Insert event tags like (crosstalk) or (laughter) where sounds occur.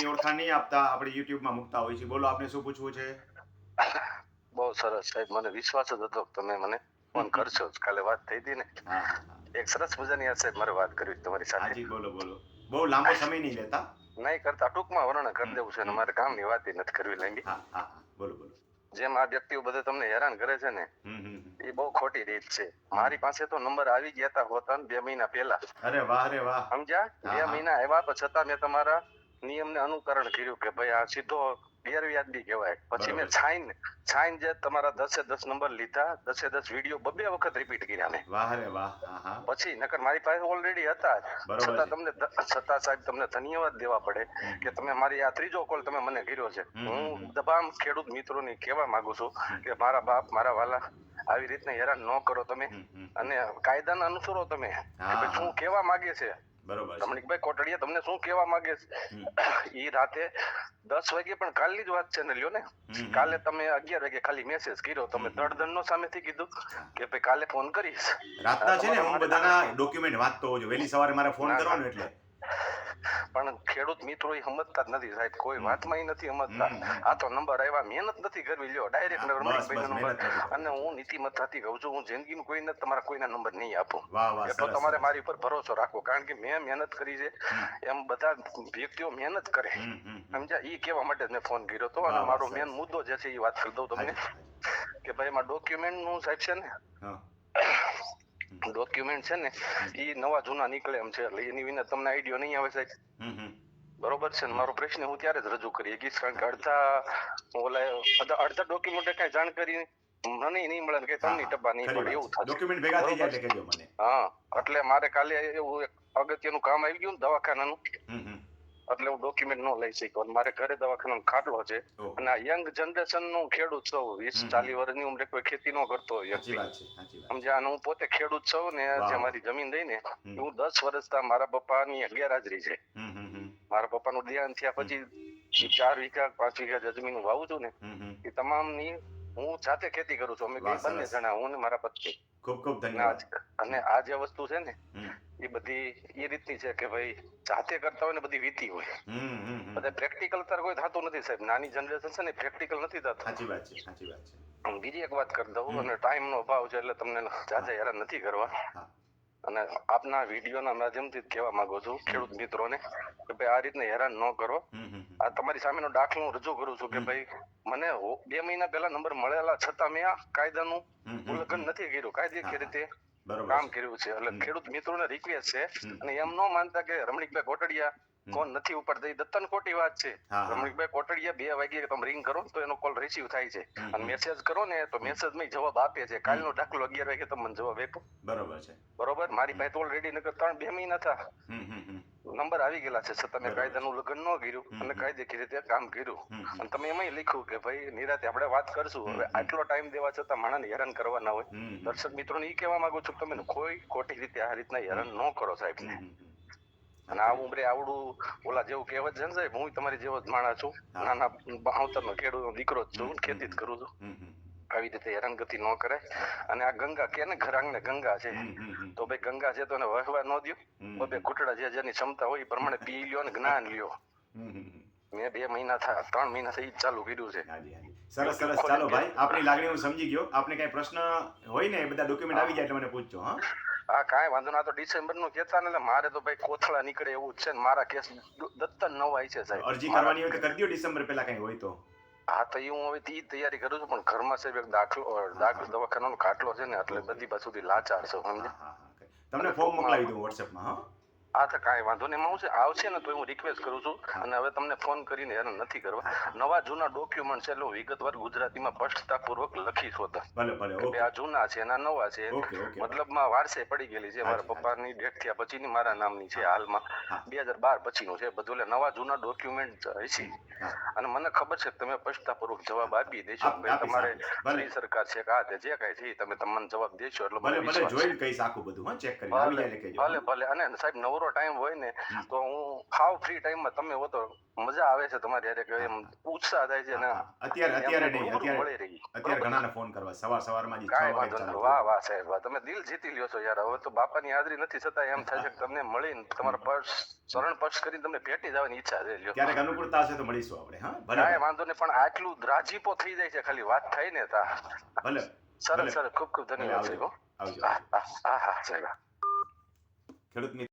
આપની ઓળખાણ નહીં આપતા આપણે યુટ્યુબમાં મૂકતા હોય છે. બોલો આપને શું પૂછવું છે? બહુ સરસ સાહેબ મને વિશ્વાસ જ હતો તમે મને ફોન કરશો. કાલે વાત થઈ હતી ને. એક સરસ મજાની સાહેબ મારે વાત કરવી તમારી સાથે. હાજી બોલો બોલો. બહુ લાંબો સમય નહીં લેતા. નહીં કરતા ટૂંકમાં વર્ણન કરી દેવું છે ને મારે કામની વાત નથી કરવી લાંબી. બોલો બોલો. જેમ આ વ્યક્તિઓ બધે તમને હેરાન કરે છે ને. એ બહુ ખોટી રીત છે. મારી પાસે તો નંબર આવી ગયા હતા હોતા બે મહિના પહેલા. અરે વાહ રે વાહ. સમજ્યા? બે મહિના આવ્યા તો છતાં મેં તમારા નિયમને અનુકરણ કર્યું કે ભાઈ આ સીધો ગેરવ્યાજબી કહેવાય. પછી મેં છાઈન છાઈન જે તમારા દસે દસ નંબર લીધા દસે દસ વીડિયો બબે વખત રિપીટ કર્યા મેં. વાહ રે વાહ હા હા પછી નકર મારી પાસે ઓલરેડી હતા છતાં તમને છતાં સાહેબ તમને ધન્યવાદ દેવા પડે કે તમે મારી આ ત્રીજો કોલ તમે મને કર્યો છે. હું દબામ ખેડૂત મિત્રોને કહેવા માંગુ છું કે મારા બાપ મારા વાલા આવી રીતના હેરાન ન કરો તમે અને કાયદાને અનુસરો તમે. શું કહેવા માંગે છે? બરોબર છે. રમણીકભાઈ કોટડિયા તમને શું કહેવા માંગે છે. ઈ રાતે દસ વાગે પણ કાલની જ વાત છે ને લ્યો ને? કાલે તમે અગિયાર વાગે ખાલી મેસેજ કર્યો. તમે તડદંડ નો સામેથી કીધું કે ભાઈ કાલે ફોન કરીશ. રાતના છે ને હું બધાના ડોક્યુમેન્ટ વાંચતો હોઉં છું. વહેલી સવારે મારે ફોન કરવાનો એટલે. પણ ખેડૂત મિત્રો એ સમજતા જ નથી સાહેબ. કોઈ વાતમાં નથી સમજતા. આ તો નંબર આવ્યા મહેનત નથી કરવી. લ્યો ડાયરેક્ટ નથી. નંબર અને હું નીતિમત્તાથી કહું છું. હું જિંદગીમાં કોઈને તમારા કોઈના નંબર નહીં આપું. એટલો તમારે મારી ઉપર ભરોસો રાખવો. કારણ કે મેં મહેનત કરી છે. એમ બધા વ્યક્તિઓ મહેનત કરે. સમજ્યા? એ કહેવા માટે મેં ફોન કર્યો હતો. અને મારો મેન મુદ્દો જે છે એ વાત કરી દઉં તમને. કે ભાઈ એમાં ડોક્યુમેન્ટનું સાહેબ છે ને? ડોક્યુમેન્ટ છે ને એ નવા જૂના નીકળે એમ છે. એટલે એની વિના તમને આઈડિયો નહીં આવે સાહેબ. બરોબર છે ને? મારો પ્રશ્ન હું ત્યારે જ રજૂ કરી શકીશ કારણ કે અડધા ઓલા અડધા ડોક્યુમેન્ટ કઈ જાણકારી મને નહીં મળે કે તમને ટબ્બા નહીં પડે એવું થાય ડોક્યુમેન્ટ ભેગા થઈ જાય એટલે કહેજો મને. હા એટલે મારે કાલે એવું અગત્યનું કામ આવી ગયું ને દવાખાનાનું. એટલે હું ડોક્યુમેન્ટ નો લઈ શક્યો. મારે ઘરે દવાખાનો ખાટલો છે. અને આ યંગ જનરેશનનું ખેડૂત છું વીસ ચાલીસ વર્ષની ઉંમરે કોઈ ખેતી નો કરતો સમજ્યા? હું પોતે ખેડૂત છું ને જે મારી જમીન દઈ ને હું દસ વર્ષથી મારા પપ્પાની ગેરહાજરી છે. મારા પપ્પા નું પપ્પાનું દેહાંત થયા પછી ચાર વીઘા પાંચ વીઘા જમીન વાવું છું ને એ તમામ તમામની હું જાતે ખેતી કરું છું. અમે બે બંને. જણા હું ને મારા પત્ની. ખૂબ ખૂબ ધન્યવાદ. આ- અને આ જે વસ્તુ છે ને એ બધી એ રીતની છે કે ભાઈ જાતે કરતા હોય ને બધી વીતી હોય. બધા પ્રેક્ટિકલ તાર કોઈ થતું નથી સાહેબ. નાની જનરેશન છે ને પ્રેક્ટિકલ નથી થતું. સાચી વાત છે સાચી વાત છે. બીજી એક વાત કરી દઉં અને ટાઈમ નો અભાવ છે એટલે તમને જાજા હેરાન નથી કરવા. અને આપના વિડીયોના માધ્યમથી કહેવા માંગુ છું ખેડૂત મિત્રોને કે ભાઈ આ રીતને હેરાન ન કરો. આ તમારી સામેનો દાખલો હું રજૂ કરું છું કે ભાઈ મને બે મહિના પહેલા નંબર મળેલા છતાં મેં આ કાયદાનું ઉલ્લંઘન નથી કર્યું. કાયદેકીય કે રીતે? કામ કર્યું છે. એટલે. ખેડૂત મિત્રોને રિક્વેસ્ટ છે અને એમ ન માનતા કે રમણીકભાઈ કોટડિયા કોણ નથી ઉપાડતા એ દત્તન ખોટી વાત છે. રમણીકભાઈ કોટડિયા બે વાગે તમે રિંગ કરો તો એનો કોલ રિસીવ થાય છે. અને મેસેજ કરો ને તો મેસેજમાં જવાબ આપે છે. કાલનો દાખલો અગિયાર વાગે તમે મને જવાબ આપો. બરોબર છે. બરોબર? મારી પાસે તો ઓલરેડી નકર ત્રણ બે મહિના હમ. નંબર આવી ગયેલા છે છતાં મેં કાયદાનું ઉલ્લંઘન ન કર્યું અને. કાયદેકીય રીતે કામ કર્યું. અને તમે એમાં લખ્યું કે ભાઈ નિરાતે આપણે વાત કરશું. હવે આટલો ટાઈમ દેવા છતાં માણસને હેરાન કરવાના હોય. દર્શક મિત્રોને એ કહેવા માંગુ છું તમે કોઈ ખોટી રીતે આ રીતના હેરાન ન કરો સાહેબ. હમ. અને આ ઉમરે આવડું ઓલા જેવું કહેવત છે ને સાહેબ હું તમારી જેવો જ માણસ છું. નાના ભાવતરનો ખેડૂતનો દીકરો જ છું ખેતી જ કરું છું. આવી રીતે હેરાનગતિ ન કરે. અને આ ગંગા કે ને ઘરાંગને ગંગા છે. તો ભાઈ ગંગા છે તો એને વહેવા ન દો તો બે ઘૂંટડા જે જેની ક્ષમતા હોય એ પ્રમાણે પી લ્યો ને જ્ઞાન લ્યો. મેં બે મહિના થયા ત્રણ મહિના થઈ ચાલુ કર્યું છે. સરસ સરસ. ચાલો ભાઈ આપની લાગણી હું સમજી ગયો. આપને કઈ પ્રશ્ન હોય ને એ બધા ડોક્યુમેન્ટ આવી જાય એટલે મને પૂછજો હા? હા કાંઈ વાંધો ના તો ડિસેમ્બરનું કેતા ને એટલે મારે તો ભાઈ કોથળા નીકળે એવું જ છે ને મારા કેસ દત્તન નવાય છે સાહેબ. અરજી કરવાની હોય તો કરી દો ડિસેમ્બર પહેલા કઈ હોય તો. હા તો હું હવે ઈ તૈયારી કરું છું પણ ઘરમાં સાહેબ એક દાખલો દાખલો દવાખાનાનો ખાટલો છે ને એટલે બધી બાજુથી લાચાર છે સમજે તમને ફોર્મ મોકલાવી દઉં વોટ્સએપમાં હા? હા તો કાંઈ વાંધો નહીં. હું આવશે ને તો હું રિક્વેસ્ટ કરું છું. અને હવે તમને ફોન કરીને હેરાન નથી કરવા. નવા જૂના ડોક્યુમેન્ટ છે એટલે વિગતવાર ગુજરાતીમાં સ્પષ્ટતાપૂર્વક લખી છું ભલે કે આ જૂના છે એના નવા છે. મતલબમાં વારસે પડી ગયેલી છે. મારા પપ્પાની ડેટ થયા પછીની મારા નામની છે હાલમાં. બે હજાર બાર પછીનું છે. બધું એટલે નવા જૂના ડોક્યુમેન્ટ હા. અને મને ખબર છે તમે સ્પષ્ટતાપૂર્વક જવાબ આપી દેશો ભાઈ તમારે આપીશ. સરકાર છે કે આ તે જે કાંઈ છે તમે તમને જવાબ દેશો એટલે ભલે ભલે જોઈને કહીશ આખું બધું હા ચેક એટલે ભલે ભલે. અને સાહેબ નવરો થોડો ટાઈમ હોય ને તો હું હાવ ફ્રી ટાઈમમાં તમે હો તો મજા આવે છે તમારી હારે એમ ઉત્સાહ થાય છે ને અત્યારે અત્યારે નહીં અત્યારે અત્યારે ઘણાને ફોન કરવા સવાર સવારમાં જ કાંઈ વાંધો નહીં. વાહ વાહ સાહેબ વાહ. તમે દિલ જીતી લ્યો છો યાર. હવે તો બાપાની હાજરી નથી છતાં એમ થાય છે કે (laughs) તમને મળીને તમારા પર્સ શરણ પર્સ કરીને તમને ભેટી જવાની ઈચ્છા છે લ્યો. ક્યારેક અનુકૂળતા હશે તો મળીશું આપણે હા? ભલે વાંધો નહીં પણ આટલું રાજીપો થઈ જાય છે ખાલી વાત થાય ને તા. ભલે સરસ. સરસ. ખૂબ ખૂબ ધન્યવાદ સાહેબ. આવજો હા હા સાહેબ. ખેડૂત